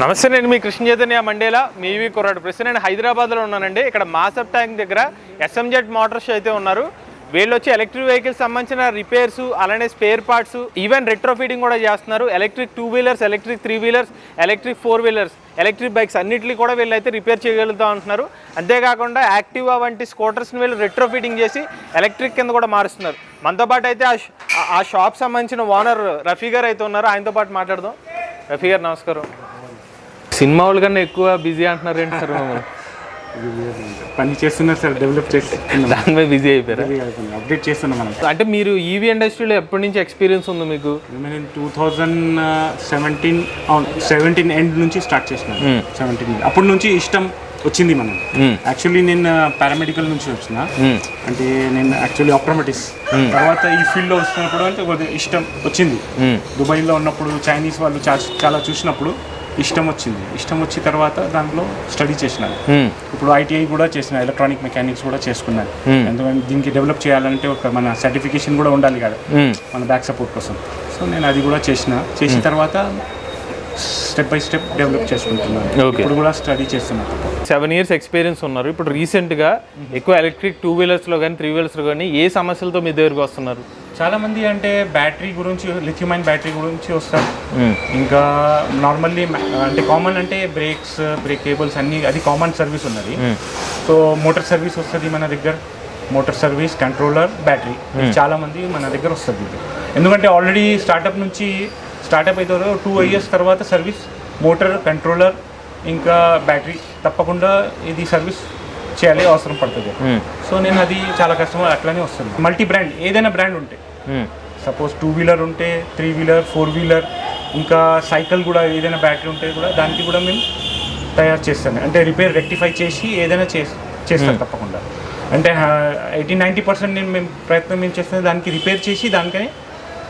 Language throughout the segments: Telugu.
నమస్తే నేను మీ కృష్ణ చైతన్య మండేలా. మీ ఈవీ కుర్రాడు. ప్రస్తుతం నేను హైదరాబాద్లో ఉన్నానండి. ఇక్కడ మాసప్ ట్యాంక్ దగ్గర ఎస్ఎంజెడ్ మోటార్స్ అయితే ఉన్నారు. వీళ్ళు వచ్చి ఎలక్ట్రిక్ వెహికల్స్ సంబంధించిన రిపేర్స్ అలానే spare parts even retro feeding కూడా చేస్తున్నారు. Electric two wheelers electric three wheelers electric four wheelers electric bikes అన్నింటినీ కూడా వీళ్ళు అయితే రిపేర్ చేయగలుగుతా ఉంటున్నారు. అంతేకాకుండా యాక్టివా వంటి స్కూటర్స్ని వీళ్ళు రెట్రో ఫీడింగ్ చేసి ఎలక్ట్రిక్ కింద కూడా మారుస్తున్నారు. మనతో పాటు అయితే ఆ ఆ- ఆ షాప్ సంబంధించిన ఓనర్ రఫీ గారు అయితే ఉన్నారు. ఆయనతో పాటు మాట్లాడదాం. రఫీ గారు నమస్కారం. సినిమా వాళ్ళ కన్నా ఎక్కువ బిజీ అంటున్నారు ఏంటి సార్ మమ్మల్ని? పని చేస్తున్నారు సార్ డెవలప్ చేస్తున్నాం దానిపై బిజీ అయిపోయారా? అప్డేట్ చేస్తున్నాం మనం. అంటే మీరు ఈవీ ఇండస్ట్రీలో ఎప్పటి నుంచి ఎక్స్పీరియన్స్ ఉంది మీకు? నేను టూ థౌజండ్ సెవెంటీన్ అవును సెవెంటీన్ ఎండ్ నుంచి స్టార్ట్ చేసిన సెవెంటీన్ అప్పటి నుంచి ఇష్టం వచ్చింది మనం యాక్చువల్లీ నేను పారామెడికల్ నుంచి వచ్చిన. అంటే నేను యాక్చువల్లీ ఆప్టోమెటిక్స్ తర్వాత ఈ ఫీల్డ్లో వస్తున్నప్పుడు అంటే కొద్దిగా ఇష్టం వచ్చింది. దుబాయ్లో ఉన్నప్పుడు చైనీస్ వాళ్ళు చాలా చూసినప్పుడు ఇష్టం వచ్చింది ఇష్టం వచ్చిన తర్వాత దాంట్లో స్టడీ చేసిన ఇప్పుడు ఐటీఐ కూడా చేసిన ఎలక్ట్రానిక్ మెకానిక్స్ కూడా చేసుకున్నాను. ఎందుకంటే దీనికి డెవలప్ చేయాలంటే ఒక మన సర్టిఫికేషన్ కూడా ఉండాలి కదా. మన బ్యాక్ సపోర్ట్ కోసం. సో నేను అది కూడా చేసిన. చేసిన తర్వాత స్టెప్ బై స్టెప్ డెవలప్ చేసుకుంటున్నాను. ఇప్పుడు కూడా స్టడీ చేస్తున్నాను సెవెన్ ఇయర్స్ ఎక్స్పీరియన్స్ ఉన్నారు. ఇప్పుడు రీసెంట్గా ఎక్కువ ఎలక్ట్రిక్ టూ వీలర్స్లో కానీ త్రీ వీలర్స్లో కానీ ఏ సమస్యలతో మీ దగ్గరకు వస్తున్నారు? చాలా మంది అంటే బ్యాటరీ గురించి లిథియం బ్యాటరీ గురించి వస్తారు. ఇంకా నార్మల్లీ అంటే కామన్ అంటే బ్రేక్స్ బ్రేక్ కేబుల్స్ అన్ని అది కామన్ సర్వీస్ ఉన్నది. సో మోటార్ సర్వీస్ వస్తుంది మన దగ్గర. Motor service controller battery. చాలా మంది మన దగ్గర వస్తుంది ఎందుకంటే ఆల్రెడీ స్టార్టప్ నుంచి స్టార్టప్ అయితే టూ ఇయర్స్ తర్వాత సర్వీస్ మోటార్ కంట్రోలర్ ఇంకా బ్యాటరీ. తప్పకుండా ఇది సర్వీస్ చేయాలి అవసరం పడుతుంది. సో నేను అది చాలా కస్టమర్ అట్లానే వస్తుంది. మల్టీ బ్రాండ్ ఏదైనా బ్రాండ్ ఉంటే. సపోజ్ టూ వీలర్ ఉంటే త్రీ వీలర్ ఫోర్ వీలర్ ఇంకా సైకిల్ కూడా ఏదైనా బ్యాటరీ ఉంటే కూడా దానికి కూడా మేము తయారు చేస్తాను. అంటే రిపేర్ రెక్టిఫై చేసి ఏదైనా చేస్ చేస్తాను తప్పకుండా. అంటే ఎయిటీ నైంటీ పర్సెంట్ నేను మేము ప్రయత్నం మేము చేస్తాను దానికి రిపేర్ చేసి దానికని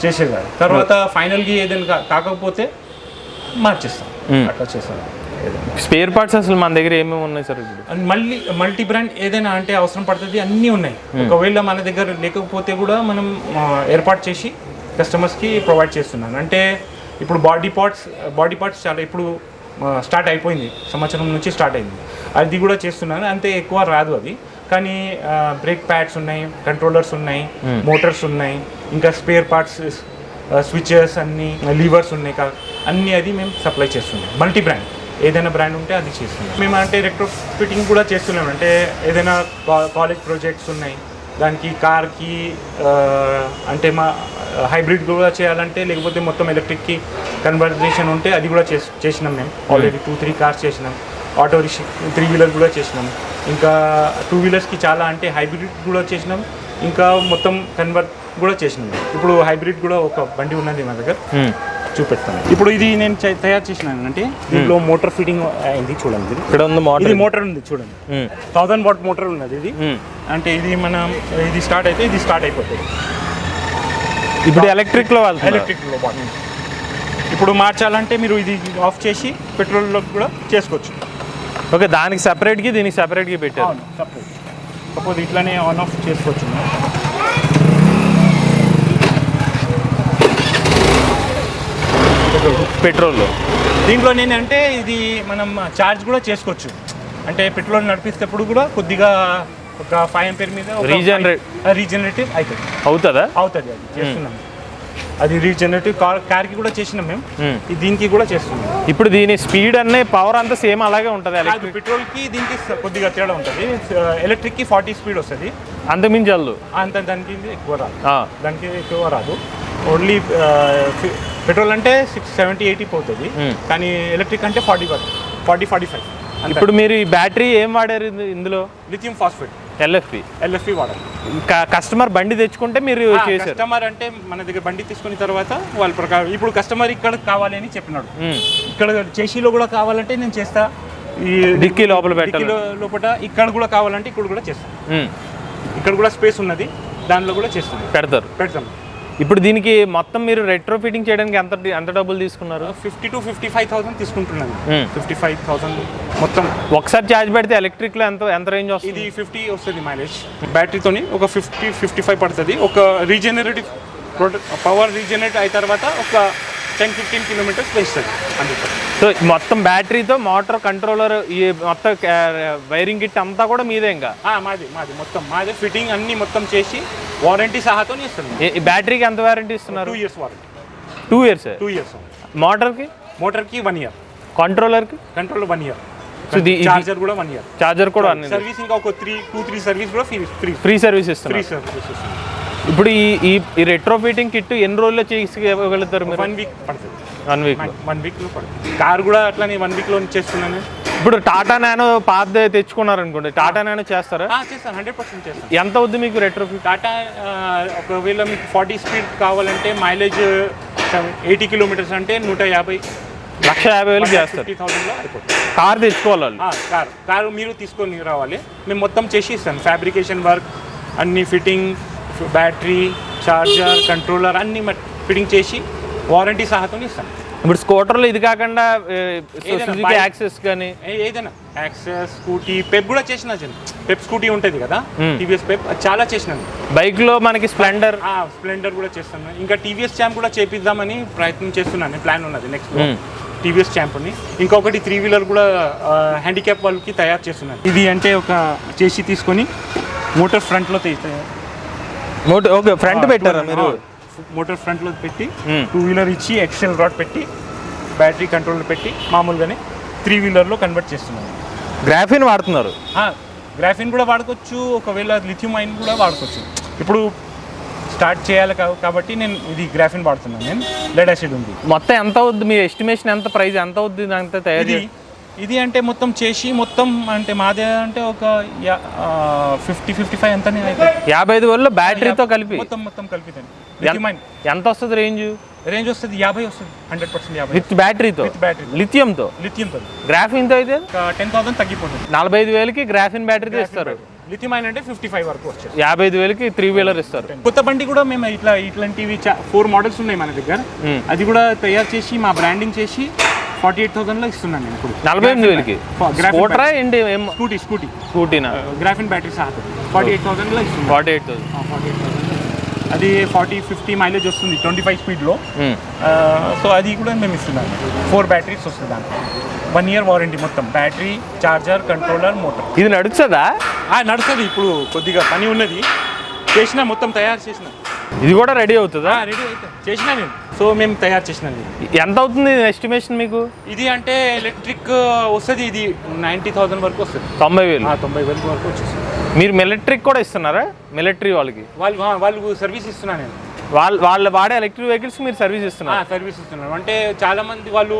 చేసేదాన్ని. తర్వాత ఫైనల్గా ఏదైనా కాకపోతే మార్చేస్తాం అట్లా చేస్తాను. స్పేర్ పార్ట్స్ అసలు మన దగ్గర ఏమేమి ఉన్నాయి సార్ ఇప్పుడు? మళ్ళీ మల్టీ బ్రాండ్ ఏదైనా అంటే అవసరం పడుతుంది అన్నీ ఉన్నాయి. ఒకవేళ మన దగ్గర లేకపోతే కూడా మనం ఏర్పాటు చేసి కస్టమర్స్కి ప్రొవైడ్ చేస్తున్నాను. అంటే ఇప్పుడు బాడీ పార్ట్స్ బాడీ పార్ట్స్ చాలా ఇప్పుడు స్టార్ట్ అయిపోయింది. సంవత్సరం నుంచి స్టార్ట్ అయింది. అది కూడా చేస్తున్నాను. అంతే ఎక్కువ రాదు అది. కానీ బ్రేక్ ప్యాడ్స్ ఉన్నాయి కంట్రోలర్స్ ఉన్నాయి మోటార్స్ ఉన్నాయి ఇంకా స్పేర్ పార్ట్స్ స్విచెస్ అన్ని లీవర్స్ ఉన్నాయి కా- అన్ని అది మేము సప్లై చేస్తున్నాం. Multi brand. ఏదైనా బ్రాండ్ ఉంటే అది చేస్తున్నాం మేము అంటే ఎలక్ట్రో ఫిట్టింగ్ కూడా చేస్తున్నాం. అంటే ఏదైనా కాలేజ్ ప్రాజెక్ట్స్ ఉన్నాయి. దానికి కార్కి అంటే మా హైబ్రిడ్ కూడా చేయాలంటే లేకపోతే మొత్తం ఎలక్ట్రిక్కి కన్వర్జేషన్ ఉంటే అది కూడా చేసి చేసినాం మేము. ఆల్రెడీ టూ త్రీ కార్స్ చేసినాం. ఆటో రిక్షా త్రీ వీలర్ కూడా చేసినాం. ఇంకా టూ వీలర్స్కి చాలా అంటే హైబ్రిడ్ కూడా చేసినాం. ఇంకా మొత్తం కన్వర్ట్ కూడా చేసినాం. ఇప్పుడు హైబ్రిడ్ కూడా ఒక బండి ఉన్నది మా దగ్గర. చూపెడతాను. ఇప్పుడు ఇది నేను తయారు చేసినాను. అంటే దీంట్లో మోటార్ ఫిట్టింగ్ అయింది చూడండి. ఇక్కడ ఉంది మోడల్ ఇది మోటార్ ఉంది చూడండి. థౌసండ్ వాట్ మోటార్ ఉన్నది ఇది. అంటే ఇది మనం ఇది స్టార్ట్ అయితే ఇది స్టార్ట్ అయిపోతుంది. ఇప్పుడు ఎలక్ట్రిక్లో వెళ్తుంది ఎలక్ట్రిక్లో ఇప్పుడు మార్చాలంటే మీరు ఇది ఆఫ్ చేసి పెట్రోల్లో కూడా చేసుకోవచ్చు. ఓకే దానికి సెపరేట్కి దీనికి సెపరేట్కి పెట్టారు. సపోజ్ ఇట్లానే ఆన్ ఆఫ్ చేసుకోవచ్చు. పెట్రోల్లో. దీంట్లో ఏంటంటే ఇది మనం ఛార్జ్ కూడా చేసుకోవచ్చు. అంటే పెట్రోల్ నడిపిస్తేప్పుడు కూడా కొద్దిగా ఒక ఫైవ్ ఎంపీర్ మీద Regenerate. రీజనరేటివ్ అవుతుంది అవుతుందా? అవుతుంది అది చేస్తున్నాం. అది రీజనరేటివ్ కార్ కార్కి కూడా చేసినాం మేము. దీనికి కూడా చేస్తున్నాం. ఇప్పుడు దీని స్పీడ్ అనే పవర్ అంతా సేమ్ అలాగే ఉంటుంది ఎలక్ట్రిక్ పెట్రోల్కి దీనికి కొద్దిగా తేడా ఉంటుంది. ఎలక్ట్రిక్కి ఫార్టీ స్పీడ్ వస్తుంది. అంతమించి వెళ్ళు అంత దానికి ఎక్కువ రాదు. దానికి ఎక్కువ రాదు. ఓన్లీ పెట్రోల్ అంటే సిక్స్ సెవెంటీ ఎయిటీ పోతుంది. కానీ ఎలక్ట్రిక్ అంటే ఫార్టీ ఫార్టీ ఫార్టీ ఫైవ్ ఇప్పుడు మీరు ఈ బ్యాటరీ ఏం వాడారు ఇందు- ఇందులో? Lithium phosphate. ఎల్ఎఫ్పి ఎల్ఎఫ్పి వాడాలి కస్టమర్ బండి తెచ్చుకుంటే మీరు చేశారు. కస్టమర్ అంటే మన దగ్గర బండి తీసుకున్న తర్వాత వాళ్ళ ప్రకారం ఇప్పుడు కస్టమర్ ఇక్కడ కావాలి అని చెప్పినాడు. ఇక్కడ చేసిలో కూడా కావాలంటే నేను చేస్తా. ఈ డిక్కీ లోపల డిక్కీలో లోపల ఇక్కడ కూడా కావాలంటే ఇక్కడ కూడా చేస్తాం. ఉమ్, ఇక్కడ కూడా స్పేస్ ఉన్నది దానిలో కూడా చేస్తుంది. పెడతారు. పెడతాం. ఇప్పుడు దీనికి మొత్తం మీరు రెట్రో ఫిట్టింగ్ చేయడానికి ఎంత ఎంత డబ్బులు తీసుకున్నారు? Fifty to fifty five thousand తీసుకుంటున్నాను. ఫిఫ్టీ ఫైవ్ థౌసండ్ మొత్తం. ఒకసారి ఛార్జ్ పెడితే ఎలక్ట్రిక్లో ఎంత ఎంత రేంజ్ వస్తుంది? ఇది ఫిఫ్టీ వస్తుంది మైలేజ్ బ్యాటరీతోని ఒక ఫిఫ్టీ ఫిఫ్టీ ఫైవ్ పడుతుంది. ఒక రీజనరేటివ్ పవర్ రీజనరేట్ అయిన తర్వాత ఒక టెన్ ఫిఫ్టీన్ కిలోమీటర్స్ పెంచుతుంది పర్సెంట్ సో మొత్తం బ్యాటరీతో మోటార్ కంట్రోలర్ ఈ మొత్తం వైరింగ్ కిట్ అంతా కూడా మీదే ఇంకా? మాది మాది మొత్తం మాది. ఫిట్టింగ్ అన్ని మొత్తం చేసి వారంటీ సహాతో ఇస్తుంది బ్యాటరీకి ఎంత వారంటీ ఇస్తున్నారు? Two years warranty two years two years మోటార్కి మోటార్కి వన్ ఇయర్ కంట్రోలర్కి కంట్రోల్ వన్ ఇయర్ చార్జర్ కూడా వన్ ఇయర్ చార్జర్ కూడా సర్వీస్ ఇంకా ఒక త్రీ టూ త్రీ సర్వీస్ కూడా free free free service free ఇస్తున్నారు. సర్వీస్ ఇప్పుడు ఈ ఈ ఈ రెట్రో ఫిట్టింగ్ కిట్ ఎన్ని రోజుల్లో చేయగలుగుతారు మీరు? వన్ వీక్ పడుతుంది. వన్ వీక్ వన్ వీక్లో పడుతుంది. కార్ కూడా అట్లానే వన్ వీక్లో చేస్తున్నాను. ఇప్పుడు టాటా నానో పాత తెచ్చుకున్నారు అనుకోండి టాటా నానో చేస్తారా? చేస్తాను హండ్రెడ్ పర్సెంట్ చేస్తాను. ఎంత అవుద్ది మీకు రెట్రో ఫిట్ టాటా ఒకవేళ మీకు ఫార్టీ స్పీడ్ కావాలంటే మైలేజ్ ఎయిటీ కిలోమీటర్స్ అంటే నూట యాభై. లక్ష యాభై వేలకు చేస్తారు. కార్ తెచ్చుకోవాలి కార్ కారు మీరు తీసుకొని రావాలి. మేము మొత్తం చేసి ఇస్తాను ఫ్యాబ్రికేషన్ వర్క్ అన్ని ఫిట్టింగ్ బ్యాటరీ చార్జర్ కంట్రోలర్ అన్ని ఫిట్టింగ్ చేసి వారంటీ సహాతో ఇస్తాను ఇప్పుడు స్కూటర్లో ఇది కాకుండా యాక్సెస్ కానీ? ఏదైనా. యాక్సెస్ స్కూటీ పెప్ కూడా చేసిన పెప్ స్కూటీ ఉంటుంది కదా? Hmm. టీవీఎస్ పెప్ అది చాలా చేసినాను బైక్లో మనకి స్ప్లెండర్ ఆ స్ప్లెండర్ కూడా చేస్తాను ఇంకా టీవీఎస్ ఛాంప్ కూడా చేపిద్దామని ప్రయత్నం చేస్తున్నాను ప్లాన్ ఉన్నది నెక్స్ట్ Hmm. టీవీఎస్ ఛాంప్ని ఇంకొకటి త్రీ వీలర్ కూడా హ్యాండిక్యాప్ వాళ్ళకి తయారు చేస్తున్నాను. ఇది అంటే ఒక చేసి తీసుకొని మోటార్ ఫ్రంట్లో మోటో ఓకే ఫ్రంట్ పెట్టారా మీరు? మోటార్ ఫ్రంట్లో పెట్టి. టూ వీలర్ ఇచ్చి ఎక్సెల్ రాడ్ పెట్టి బ్యాటరీ కంట్రోల్ పెట్టి మామూలుగానే త్రీ వీలర్లో కన్వర్ట్ చేస్తున్నాను గ్రాఫిన్ వాడుతున్నారు. గ్రాఫిన్ కూడా వాడుకోవచ్చు ఒకవేళ లిథియం అయిన్ కూడా వాడుకోవచ్చు. ఇప్పుడు స్టార్ట్ చేయాలి కాబట్టి నేను ఇది గ్రాఫిన్ వాడుతున్నాను. నేను లెడ్ యాసిడ్ ఉంది. మొత్తం ఎంత అవుద్ది? మీ ఎస్టిమేషన్ ఎంత? ప్రైస్ ఎంత అవుద్ది? అంత తయారు ఇది అంటే మొత్తం చేసి మొత్తం అంటే మాదే అంటే ఒక ఫిఫ్టీ ఫిఫ్టీ ఫైవ్ అవుతుంది యాభై ఐదు వేలలో బ్యాటరీతో కలిపి. మొత్తం మొత్తం కలిపితే. ఎన్- ఎంత వస్తుంది రేంజ్? రేంజ్ వస్తుంది యాభై వస్తుంది హండ్రెడ్ పర్సెంట్ యాభై విత్ బ్యాటరీతో? With battery. లిథియంతో? లిథియంతో. గ్రాఫిన్తో అయితే? టెన్ థౌసండ్ తగ్గిపోతుంది. నలభై ఐదు వేలకి గ్రాఫిన్ బ్యాటరీతో ఇస్తారు. లిథియం అయిన అంటే ఫిఫ్టీ ఫైవ్ వరకు వచ్చేది యాభై ఐదు వేలకి త్రీ వీలర్ ఇస్తారు. కొత్త బండి కూడా మేము ఇట్లా ఇట్లాంటివి ఫోర్ మోడల్స్ ఉన్నాయి మన దగ్గర. మ్మ్. అది కూడా తయారు చేసి మా బ్రాండింగ్ చేసి ఫార్టీ ఎయిట్ థౌసండ్లో ఇస్తున్నాను నేను ఇప్పుడు. నలభై ఎనిమిది వేలకి? స్కూటరా ఏంటి స్కూటీ స్కూటీ. స్కూటీనా? గ్రాఫిన్ బ్యాటరీ సహా ఫార్టీ ఎయిట్ థౌసండ్లో ఇస్తున్నాను. Forty eight thousand. Forty eight thousand అది ఫార్టీ ఫిఫ్టీ మైలేజ్ వస్తుంది ట్వంటీ ఫైవ్ స్పీడ్లో. సో అది కూడా మేము ఇస్తున్నాం ఫోర్ బ్యాటరీస్ వస్తుంది దాంట్లో. వన్ ఇయర్ వారంటీ మొత్తం. Battery charger controller motor. ఇది నడుస్తుందా? నడుస్తుంది. ఇప్పుడు కొద్దిగా పని ఉన్నది. చేసిన మొత్తం తయారు చేసిన. ఇది కూడా రెడీ అవుతుందా? రెడీ అయితే చేసిన నేను. సో మేము తయారు చేసిన ఎంత అవుతుంది ఎస్టిమేషన్ మీకు? ఇది అంటే ఎలక్ట్రిక్ వస్తుంది ఇది నైంటీ థౌసండ్ వరకు వస్తుంది. తొంభై వేలు. తొంభై వేల వరకు వచ్చేస్తుంది. మీరు మిలిటరీకి కూడా ఇస్తున్నారా? మిలిటరీ వాళ్ళకి? వాళ్ళు వాళ్ళు సర్వీస్ ఇస్తున్నా నేను. వాళ్ళు వాళ్ళు వాడే ఎలక్ట్రిక్ వెహికల్స్ మీరు సర్వీస్ ఇస్తున్నారు? సర్వీస్ ఇస్తున్నారు. అంటే చాలా మంది వాళ్ళు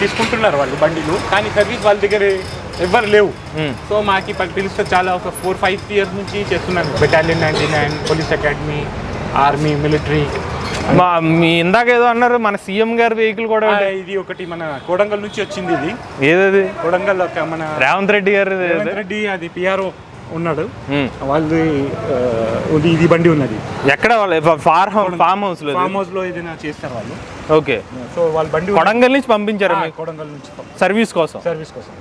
తీసుకుంటున్నారు వాళ్ళు బండిలు కానీ సర్వీస్ వాళ్ళ దగ్గర ఎవ్వరు లేవు. సో మాకి పిలిస్తే చాలా ఒక ఫోర్ ఫైవ్ ఇయర్స్ నుంచి చేస్తున్నాను battalion ninety nine police academy army military మా మీ ఇందాక ఏదో అన్నారు మన సీఎం గారి వెహికల్ కూడా ఇది ఒకటి మన కోడంగల్ నుంచి వచ్చింది ఇది. ఏదది? కోడంగల్ ఒక మన రేవంత్ రెడ్డి గారి రేవంత్ రెడ్డి అది పిఆర్ఓ ఉన్నాడు. వాళ్ళది ఆ, ఇది- ఇది బండి ఉన్నది. ఎక్కడ వాళ్ళు ఫార్ హౌస్ ఫామ్ హౌస్లో ఫామ్ హౌస్లో ఏదైనా చేస్తారు వాళ్ళు. ఓకే. సో వాళ్ళ బండి కొడంగల్ నుంచి పంపించారు ఆ, మీకు? కోడంగల్ నుంచి సర్వీస్ కోసం? సర్వీస్ కోసం.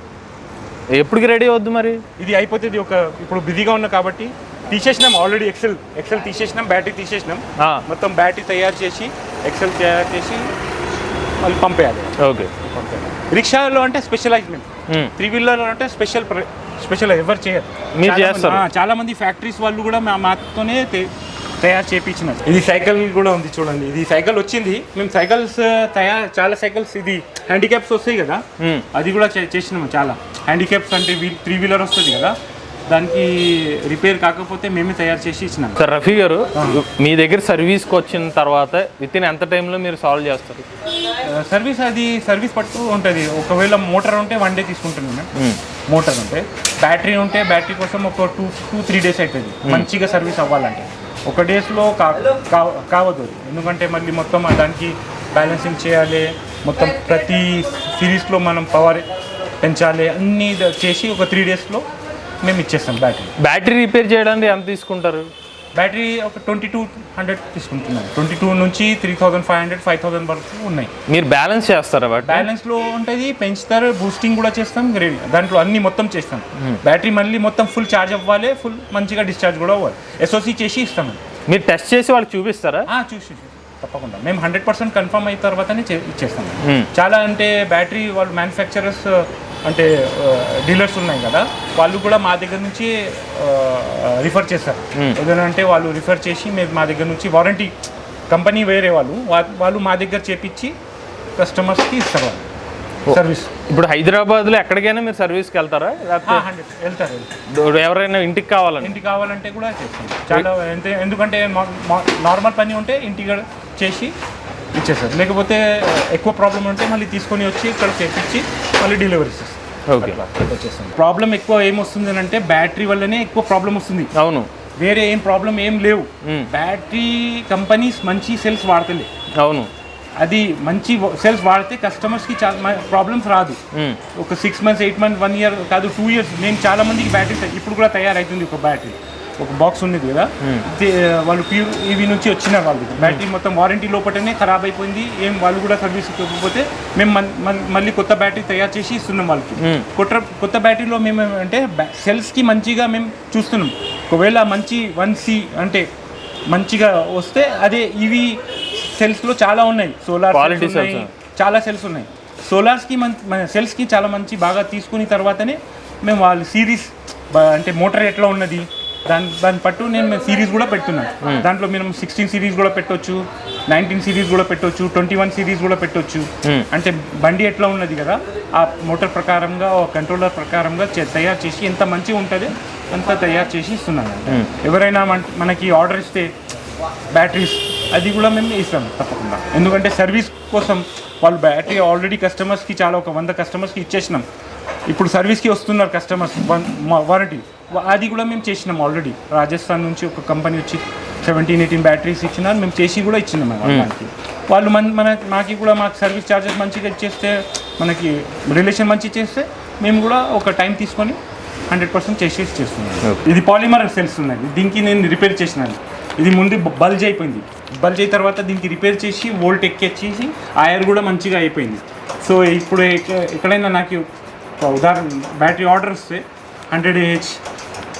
ఎప్పటికి రెడీ అవుద్ది మరి? ఇది అయిపోతుంది ఒక ఇప్పుడు బిజీగా ఉన్నా కాబట్టి తీసేసినాం ఆల్రెడీ ఎక్సెల్ ఎక్సెల్ తీసేసినాం బ్యాటరీ తీసేసినాం. మొత్తం బ్యాటరీ తయారు చేసి ఎక్సెల్ తయారు చేసి మళ్ళీ పంపేయాలి. ఓకే. రిక్షాలో అంటే స్పెషలైజ్మెంట్ మ్మ్. త్రీ వీలర్ అంటే స్పెషల్ స్పెషల్ ఎవరు చేయరు. మీరు చాలా చేస్తారు. మంది- ఆ, చాలా మంది ఫ్యాక్టరీస్ వాళ్ళు కూడా మా మాతోనే తయారు చేయించినారు ఇది సైకిల్ కూడా ఉంది చూడండి. ఇది సైకిల్ వచ్చింది. మేము సైకిల్స్ తయారు చాలా సైకిల్స్ ఇది హ్యాండిక్యాప్స్ వస్తాయి కదా. మ్మ్. అది కూడా చే- చేసినాము చాలా. హ్యాండిక్యాప్స్ అంటే వీల్ త్రీ వీలర్ వస్తుంది కదా. దానికి రిపేర్ కాకపోతే మేమే తయారు చేసి ఇచ్చినాం. సార్ రఫీ గారు మీ దగ్గర సర్వీస్కి వచ్చిన తర్వాత విత్ ఇన్ ఎంత టైంలో మీరు సాల్వ్ చేస్తారు? సర్వీస్ అది సర్వీస్ పట్టు ఉంటుంది. ఒకవేళ మోటార్ ఉంటే వన్ డే తీసుకుంటున్నాను మ్మ్. మోటార్ ఉంటే. బ్యాటరీ ఉంటే బ్యాటరీ కోసం ఒక టూ టూ త్రీ డేస్ అవుతుంది మంచిగా సర్వీస్ అవ్వాలంటే. ఒక డేస్లో కా కా- కావద్దు. ఎందుకంటే మళ్ళీ మొత్తం దానికి బ్యాలెన్సింగ్ చేయాలి. మొత్తం ప్రతి సిరీస్లో మనం పవర్ పెంచాలి. అన్నీ చేసి ఒక త్రీ డేస్లో మేము ఇచ్చేస్తాం బ్యాటరీ. బ్యాటరీ రిపేర్ చేయడానికి ఎంత తీసుకుంటారు? బ్యాటరీ ఒక ట్వంటీ టూ హండ్రెడ్ తీసుకుంటున్నాను ట్వంటీ టూ నుంచి three thousand five hundred five thousand వరకు ఉన్నాయి. మీరు బ్యాలెన్స్ చేస్తారా వాటి బ్యాలెన్స్లో ఉంటుంది పెంచుతారు బూస్టింగ్ కూడా చేస్తాం గ్రేడ్ దాంట్లో అన్ని మొత్తం చేస్తాం. బ్యాటరీ మళ్ళీ మొత్తం ఫుల్ ఛార్జ్ అవ్వాలి ఫుల్ మంచిగా డిశ్చార్జ్ కూడా అవ్వాలి. ఎస్ఓసి చేసి ఇస్తాం. మీరు టెస్ట్ చేసి వాళ్ళకి చూపిస్తారా? చూసి. తప్పకుండా. మేము హండ్రెడ్ పర్సెంట్ కన్ఫర్మ్ అయిన తర్వాతనే ఇచ్చేస్తాం. చాలా అంటే బ్యాటరీ వాళ్ళు మ్యానుఫ్యాక్చరర్స్ అంటే డీలర్స్ ఉన్నాయి కదా వాళ్ళు కూడా మా దగ్గర నుంచి రిఫర్ చేస్తారు. ఏదైనా అంటే వాళ్ళు రిఫర్ చేసి మేము మా దగ్గర నుంచి వారంటీ కంపెనీ వేరే వాళ్ళు వా- వాళ్ళు మా దగ్గర చేపించి కస్టమర్స్కి ఇస్తారు వాళ్ళు. సర్వీస్ ఇప్పుడు హైదరాబాద్లో ఎక్కడికైనా మీరు సర్వీస్కి వెళ్తారా? వెళ్తారు ఎవరైనా ఇంటికి కావాలండి ఇంటికి కావాలంటే కూడా చేస్తాం చాలా ఎందుకంటే నార్మల్ పని ఉంటే ఇంటికి చేసి ఇచ్చేస్తారు. లేకపోతే ఎక్కువ ప్రాబ్లం ఉంటే మళ్ళీ తీసుకొని వచ్చి ఇక్కడ చేపించి మళ్ళీ డెలివరీ చేస్తాం ఓకే ప్రాబ్లం ఎక్కువ ఏమొస్తుంది అంటే బ్యాటరీ వల్లనే ఎక్కువ ప్రాబ్లం వస్తుంది. అవును. వేరే ఏం ప్రాబ్లం ఏం లేవు. బ్యాటరీ కంపెనీస్ మంచి సెల్స్ వాడతలే. అవును. అది మంచి సెల్స్ వాడితే కస్టమర్స్కి చాలా ప్రాబ్లమ్స్ రాదు. మ్మ్. ఒక six months eight months one year కాదు టూ ఇయర్స్ నేను చాలా మందికి బ్యాటరీ ఇప్పుడు కూడా తయారైతుంది ఒక బ్యాటరీ ఒక బాక్స్ ఉన్నది కదా? వాళ్ళు ప్యూర్ ఇవి నుంచి వచ్చిన వాళ్ళు. బ్యాటరీ మొత్తం వారంటీ లోపలనే ఖరాబ్ అయిపోయింది. ఏం వాళ్ళు కూడా సర్వీస్ ఇవ్వకపోతే మేము మళ్ళీ కొత్త బ్యాటరీ తయారు చేసి ఇస్తున్నాం వాళ్ళకి. కొత్త కొత్త బ్యాటరీలో మేము అంటే సెల్స్కి మంచిగా మేము చూస్తున్నాం. ఒకవేళ మంచి వన్ సి అంటే మంచిగా వస్తే అదే ఇవి సెల్స్లో చాలా ఉన్నాయి. సోలార్. చాలా సెల్స్ ఉన్నాయి. సోలార్స్కి మన సెల్స్కి చాలా మంచి బాగా తీసుకుని తర్వాతనే మేము వాళ్ళ సిరీస్ అంటే మోటార్ ఎట్లా ఉన్నది దాని దాన్ని పట్టు నేను సిరీస్ కూడా పెడుతున్నాను దాంట్లో మేము సిక్స్టీన్ సిరీస్ కూడా పెట్టొచ్చు నైన్టీన్ సిరీస్ కూడా పెట్టొచ్చు ట్వంటీ వన్ సిరీస్ కూడా పెట్టొచ్చు. Hmm. అంటే బండి ఎట్లా ఉన్నది కదా ఆ మోటార్ ప్రకారంగా కంట్రోలర్ ప్రకారంగా తయారు చేసి ఎంత మంచిగా ఉంటుంది అంత తయారు చేసి ఇస్తున్నాను. ఎవరైనా మన- మనకి ఆర్డర్ ఇస్తే బ్యాటరీస్ అది కూడా మేము ఇస్తాం తప్పకుండా. ఎందుకంటే సర్వీస్ కోసం వాళ్ళు బ్యాటరీ ఆల్రెడీ కస్టమర్స్కి చాలా ఒక వంద కస్టమర్స్కి ఇచ్చేసినాం. ఇప్పుడు సర్వీస్కి వస్తున్నారు కస్టమర్స్ వారంటీ అది కూడా మేము చేసినాం ఆల్రెడీ రాజస్థాన్ నుంచి ఒక కంపెనీ వచ్చి సెవెంటీన్ ఎయిటీన్ బ్యాటరీస్ ఇచ్చినారు మేము చేసి కూడా ఇచ్చినాం వాళ్ళకి వాళ్ళు మన మన మాకి కూడా మాకు సర్వీస్ ఛార్జెస్ మంచిగా ఇచ్చేస్తే మనకి రిలేషన్ మంచి చేస్తే మేము కూడా ఒక టైం తీసుకొని హండ్రెడ్ పర్సెంట్ చేసేసి చేస్తున్నాం. ఇది పాలిమర్ సెల్స్ ఉన్నాయి. దీనికి నేను రిపేర్ చేసినాను. ఇది ముందు బల్జ్ అయిపోయింది. బల్జ్ అయిన తర్వాత దీనికి రిపేర్ చేసి వోల్ట్ ఎక్కిచ్చేసి ఐర్ కూడా మంచిగా అయిపోయింది. సో ఇప్పుడు ఎక్క- ఎక్కడైనా నాకు ఉదాహరణ బ్యాటరీ ఆర్డర్ వస్తే హండ్రెడ్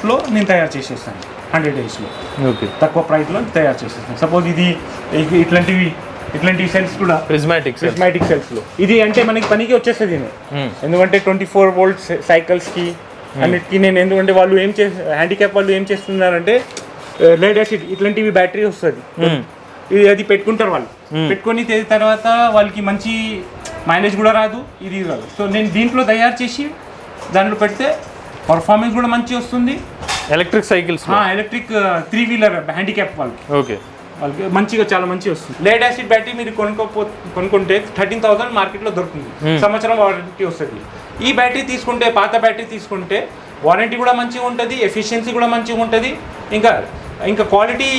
ఏహెచ్లో నేను తయారు చేసేస్తాను హండ్రెడ్ ఏహెచ్లో ఓకే. తక్కువ ప్రైస్లో తయారు చేసేస్తాను. సపోజ్ ఇది ఇట్లాంటివి ఇట్లాంటి సెల్స్ కూడా ప్రిజ్మాటిక్స్ ప్రిస్మాటిక్ సెల్స్లో ఇది అంటే మనకి పనికి వచ్చేస్తుంది నేను Hmm. ఎందుకంటే ట్వంటీ ఫోర్ వోల్ట్ సైకిల్స్కి అన్నిటికీ నేను ఎందుకంటే వాళ్ళు ఏం చే హ్యాండిక్యాప్ వాళ్ళు ఏం చేస్తున్నారంటే లేడ్ యాసిడ్ ఇట్లాంటివి బ్యాటరీ వస్తుంది. ఇది అది పెట్టుకుంటారు వాళ్ళు. పెట్టుకొని తే- తర్వాత వాళ్ళకి మంచి మైలేజ్ కూడా రాదు ఇది రాదు. సో నేను దీంట్లో తయారు చేసి దాంట్లో పెడితే పర్ఫార్మెన్స్ కూడా మంచి వస్తుంది. Electric cycles electric three wheeler handicap వాళ్ళు ఓకే వాళ్ళకి. మంచిగా చాలా మంచిగా వస్తుంది. లేడ్ యాసిడ్ బ్యాటరీ మీరు కొనుక్కోపో కొనుక్కుంటే థర్టీన్ థౌసండ్ మార్కెట్లో దొరుకుతుంది. సంవత్సరం వారంటీ వస్తుంది. ఈ బ్యాటరీ తీసుకుంటే పాత బ్యాటరీ తీసుకుంటే వారంటీ కూడా మంచిగా ఉంటుంది ఎఫిషియన్సీ కూడా మంచిగా ఉంటుంది. ఇంకా ఇంకా క్వాలిటీ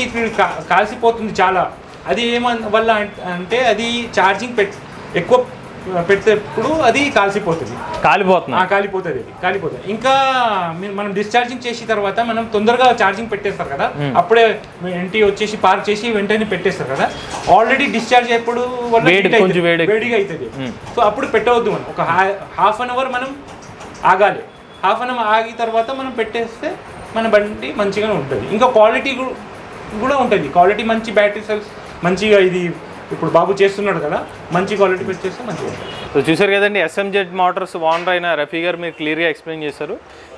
కాల్సిపోతుంది చాలా. అది ఏమన్ వల్ల అంటే అది ఛార్జింగ్ పెట్ ఎక్కువ పెట్టేటప్పుడు అది కాల్సిపోతుంది కాలిపోతున్నా ఆ, కాలిపోతుంది అది కాలిపోతుంది. ఇంకా మనం డిశ్చార్జింగ్ చేసిన తర్వాత మనం తొందరగా ఛార్జింగ్ పెట్టేస్తారు కదా అప్పుడే ఇంటి వచ్చేసి పార్క్ చేసి వెంటనే పెట్టేస్తారు కదా. ఆల్రెడీ డిశ్చార్జ్ వేడి. వేడిగా అవుతుంది సో అప్పుడు పెట్టవద్దు మనం. ఒక హాఫ్ అన్ అవర్ మనం ఆగాలి. హాఫ్ అన్ అవర్ ఆగిన తర్వాత మనం పెట్టేస్తే మన బండి మంచిగానే ఉంటుంది. ఇంకా క్వాలిటీ కూడా ఉంటుంది. క్వాలిటీ మంచి బ్యాటరీ సెల్స్ మంచిగా ఇది ఇప్పుడు బాబు చేస్తున్నాడు కదా మంచి క్వాలిటీ పెట్టేస్తే మంచిగా సో చూసారు కదండి ఎస్ఎంజెడ్ మోటార్స్ ఓనర్ అయిన రఫీ గారు మీరు క్లియర్గా ఎక్స్ప్లెయిన్ చేశారు.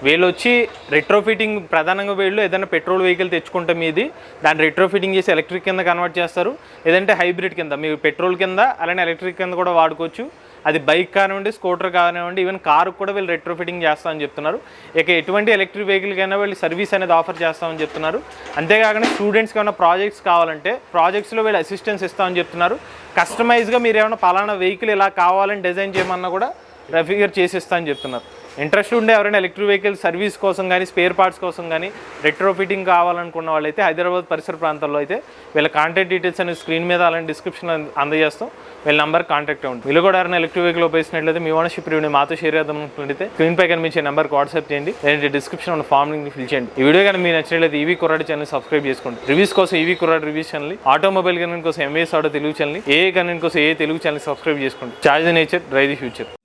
వీళ్ళు వచ్చి రెట్రో ఫిట్టింగ్ ప్రధానంగా వీళ్ళు ఏదైనా పెట్రోల్ వెహికల్ తెచ్చుకుంటే మీది దాన్ని రెట్రో ఫిట్టింగ్ చేసి ఎలక్ట్రిక్ కింద కన్వర్ట్ చేస్తారు. లేదంటే హైబ్రిడ్ కింద మీరు పెట్రోల్ కింద అలానే ఎలక్ట్రిక్ కింద కూడా వాడుకోవచ్చు. అది బైక్ కానివ్వండి స్కూటర్ కానివ్వండి ఈవెన్ కారు కూడా వీళ్ళు రెట్రోఫిటింగ్ చేస్తామని చెప్తున్నారు. ఇక ఎటువంటి ఎలక్ట్రిక్ వెహికల్కైనా వీళ్ళు సర్వీస్ అనేది ఆఫర్ చేస్తామని చెప్తున్నారు. అంతేకాకుండా స్టూడెంట్స్కి ఏమైనా ప్రాజెక్ట్స్ కావాలంటే ప్రాజెక్ట్స్లో వీళ్ళు అసిస్టెన్స్ ఇస్తామని చెప్తున్నారు. కస్టమైజ్గా మీరు ఏమైనా పలానా వెహికల్ ఇలా కావాలని డిజైన్ చేయమన్నా కూడా రెఫిగర్ గారు చేసిస్తా అని చెప్తున్నారు. ఇంట్రెస్ట్ ఉండే ఎవరైనా ఎలక్ట్రిక్ వెహికల్ సర్వీస్ కోసం కానీ స్పేర్ పార్ట్స్ కోసం కానీ రెట్రో ఫిట్టింగ్ కావాలనుకున్న వాళ్ళైతే హైదరాబాద్ పరిసర ప్రాంతాల్లో అయితే వీళ్ళ కాంటాక్ట్ డీటెయిల్స్ అనేది స్క్రీన్ మీద అలాంటి డిస్క్రిప్షన్ అందజేస్తాం. వీళ్ళ నంబర్ కాంటాక్ట్ అవ్వండి. వీళ్ళు కూడా ఎవరైనా ఎలక్ట్రిక్ వెహికల్ ఉపయోగించినట్లయితే మీ ఓనర్షిప్ రివ్యూ మాతో షేర్ చేద్దాం అనుకుంటే స్క్రీన్ పై కనిపించే నెంబర్కి వాట్సాప్ చేయండి. లేదంటే డిస్క్రిప్షన్ ఉన్న ఫామ్ లింక్ ఫిల్ చేయండి. ఈ వీడియో కానీ మీరు నచ్చినట్లయితే ఈవీ కుర్రాడి ఛానల్ సబ్స్క్రైబ్ చేసుకోండి. రివ్యూస్ కోసం ఈవీ కుర్రాడి రివ్యూస్ ఛానల్ ఆటోమొబైల్ కనెంట్ కోసం ఎంఏఎస్ ఆటో తెలుగు ఛానల్ ఏ కనెంట్ కోసం ఏ తెలుగు ఛానల్ సబ్స్క్రైబ్ చేసుకోండి. Charge nature drive the future